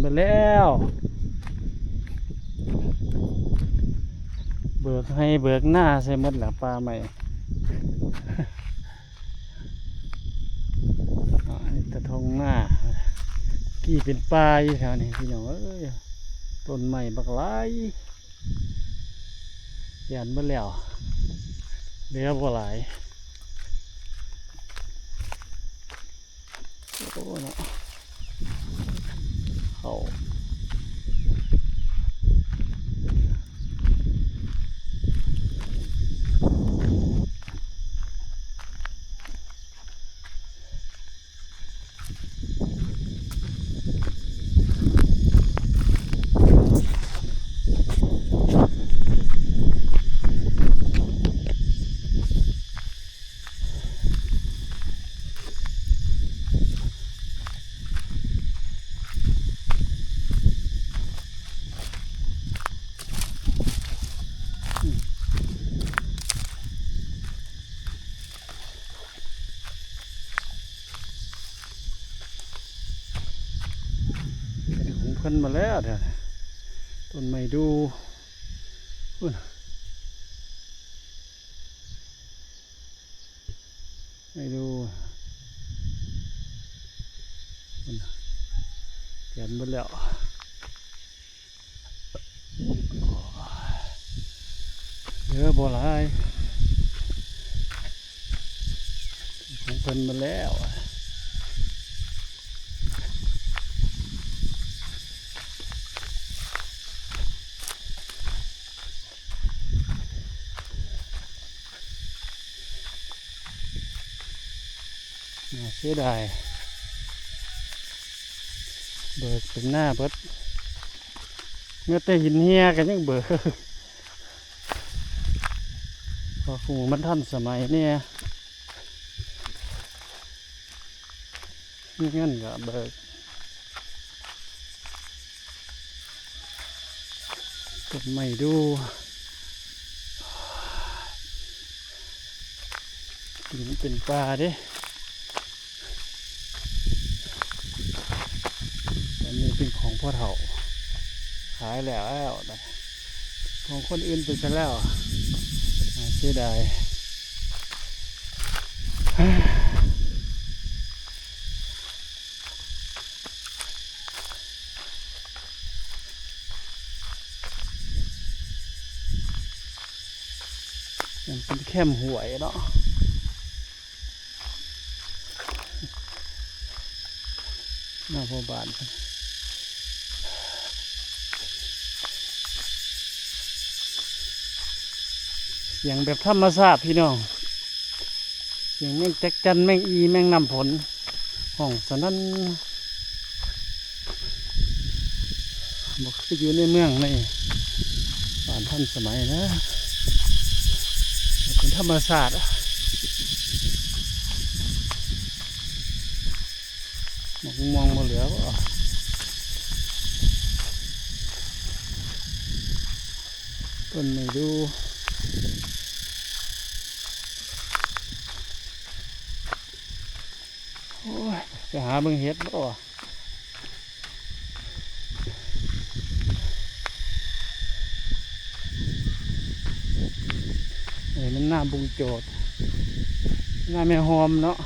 ไปแล้ว เบิกให้เบิกหน้าใส่หมดแหละปลาใหม่ตะทงหน้ากี่เป็นปลาอยู่แถวนี้พี่น้องเอ้ยต้นใหม่บักหลายยันเบ่แล้วเหลือบ่หลายโอ้เนาะ เของเพิ่นมาแล้วเดี๋ยวนี้ต้นไม้ดูอุ้ยไม่ดูเปลี่ยนหมดแล้วเหลือบ่หลายของเพิ่นมาแล้ว เสียดายเบิกเป็นหน้าเบิดเมื่อแต่หินเฮียกันยังเบิกพอคูมันทันสมัยเนี่ยนี่งั้นก็เบิกกดไม่ดูกินเป็นปลาเด้ อันนี้เป็นของพ่อเฒ่า ขายแล้วนะของคนอื่นไปซะแล้วเสียดายมันเป็นแคมหวยเนาะหน้าพอบาน เสียงแบบธรรมชาติพี่น้อง เสียงแมงแจ็คจันแมงอีแมงนำผลห้องสนั่นบอกไปอยู่ในเมืองในบ้านท่านสมัยนะเป็นธรรมชาสติอะมองมองมาเหลือบ่าต้นไม่ดู โอ้ยไป หาเบิ่งเห็ดบ่เอ้มันหน้าบุงโจดหน้าแม่หอมเนาะ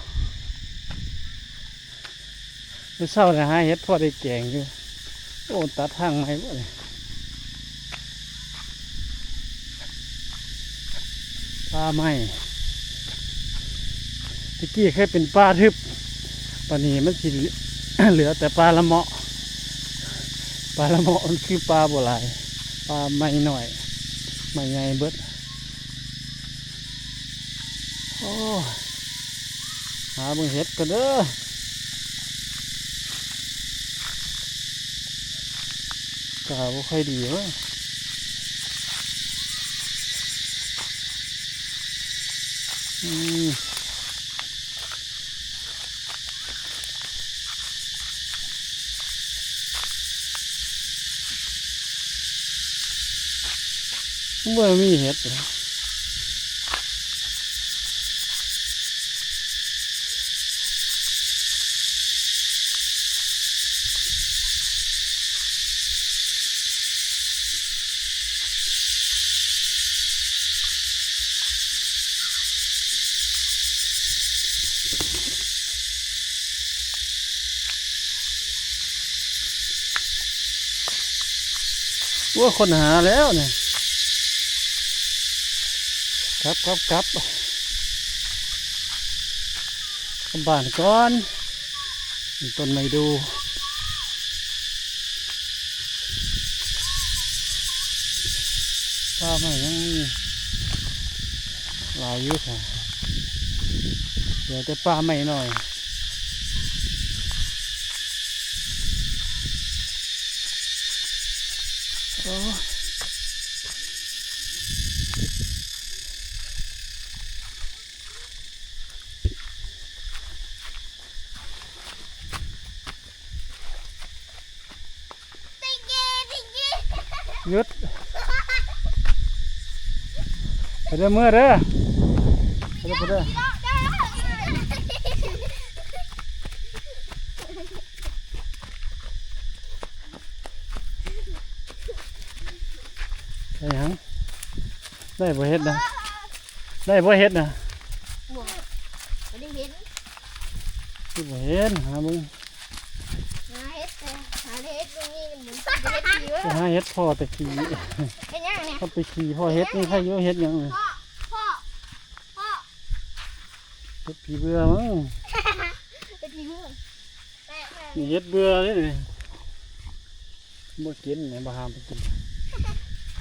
มื่อเช้าเนี่ยหาเห็ดพอได้แกงอยู่ โอ้ ตัดทางไหมบ่เนี่ยปลาไหมตะกี้เคยเป็นปลาทึบ ปลานี้มันสิเหลือแต่ปลาละเมาะปลาละเมาะมันคือปลาโบัวลายปลาไม่หน่อยไม่ใหญ่เบิดโอ้หาบิ่งเห็ดกันเด้อกาบ่ค่อยดีว้ยอืม บ่มีเห็ดว่าคนหาแล้วเนี่ย ครับครับครับบ้านก่อนต้นไม้ดูป้าไม่ยังลายยุทธ์เดี๋ยวแต่ป้าไม่หน่อยโอ้ หยุดไปเด้อเมื่อเด้อไปเด้อไปเด้อได้หยังได้บ่เฮ็ดนะได้บ่เฮ็ดนะไม่ได้เห็นที่บ่เห็นหามึง หาเห็ดแต่หาเห็ดตรงนี้เหมือนจะเห็ดผีเว้ย ไปหาเฮ็ดพ่อตะกี้เป็นยังเนี่ยเขาไปขี่พ่อเฮ็ดนี่ใครอยู่เฮ็ดหยังเลยพ่อพ่อพ่อเฮ็ดผีเบื่อมั้งเป็นผีเว้ยแม่แม่นี่เฮ็ดเบื่อเลยนี่บ่กินแหม่บ่ห้ามไปกิน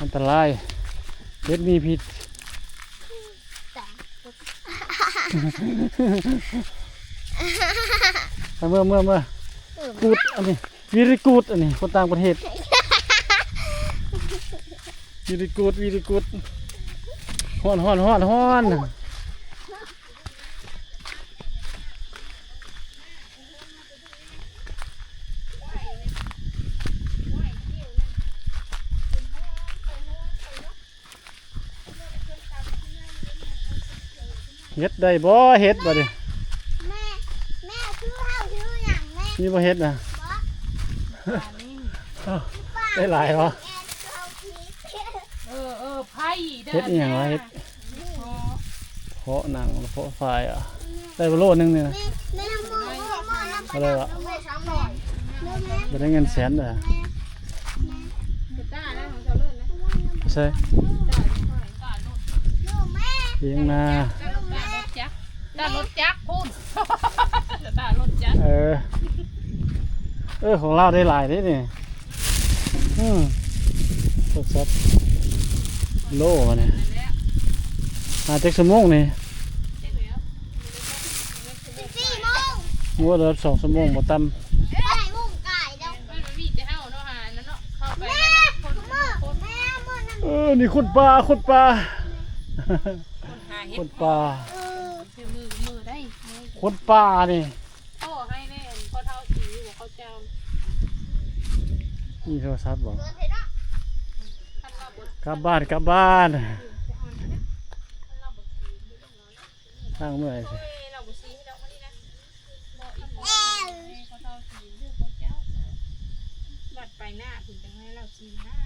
อันตรายเฮ็ดมีพิษแต่ไปเมื่อเมื่อเมื่อกูดอันนี้วีริกูดอันนี้คนต่างประเทศ วีริกูดวีริกูดฮ้อนฮ้อนฮ้อนฮ้อนเฮ็ดได้บ่เฮ็ดบ่เด้แม่แม่ชื่อเท่าชื่ออย่างแม่มีบ่เฮ็ดนะบอกได้หลายวะแม่เท่าผีเอ อเออไพ่ด้เฮ็ดอีหยังวะเฮ็ด เพาะหนังเพาะไฟอะได้บ่โลนึงนี่นะแม่แม่มองมองมองน้ำอะไรวะแม่สามหน่อยแม่แม่บ่ได้เงินแสนเด้อกระต้านะของเจ้าเลิศนะใช่ต้านุ่นลูกแม่เลี้ยงนาต้ารถจักรต้ารถจักรพูดต้ารถจักรเออ เออของเราได้หลายเด้นี่อืมสดสัด โลมาเนี่ยนั่นแหละหาจักชั่วโมงนี่เจ๊เหลียวสี่โมงงัวเดือสองชั่วโมงบ่ต่ำได้มุ่งไก่เดี๋ยวมันมาวิ่งจะเห่าเนาะหานั่นเนาะเข้าไปแม่คนมือคนแม่มือนั่นเออนี่ขุดปลาขุดปลาคนหาเห็ขุดดปลาเออคือมือมือได้มือขุดปลานี่พ่อให้แน่พ่อเท่าสีบอกเขาเจ้ามีโทรศัพท์บ่เดินเถอะเนาะ ท่านเราบด กลับบ้านกลับบ้านสร้างเมื่อยสิเอ้ยเราบดสีให้เรามานี่นะบอกอีกบอกเขาเท่าสีเองเขาเจ้าบัดไปหน้าถึงจะให้เราสีนะ